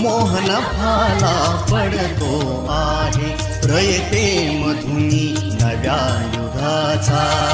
मोहन फाला पडतो आहे. रयते मधुनी नव्या युगाचा.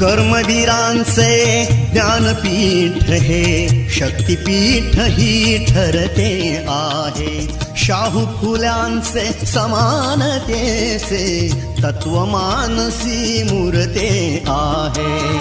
कर्मवीरांचे ज्ञानपीठ हे शक्तीपीठ ही ठरते आहे. शाहू फुल्यांचे समानतेचे तत्वमानसी मूर्ते आहे.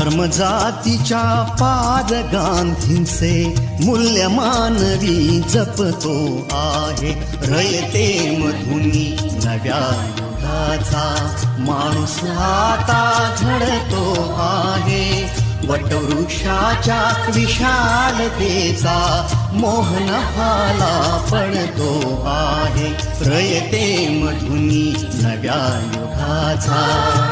धर्म जातीच्या पाद गांधींचे मूल्य मानवी जपतो आहे. रयते मधुनी नव्या युगाचा माणूस आता घडतो आहे. वटवृक्षाच्या विशालतेचा मोहनफाला पडतो आहे. रयते मधुनी नव्या युगाचा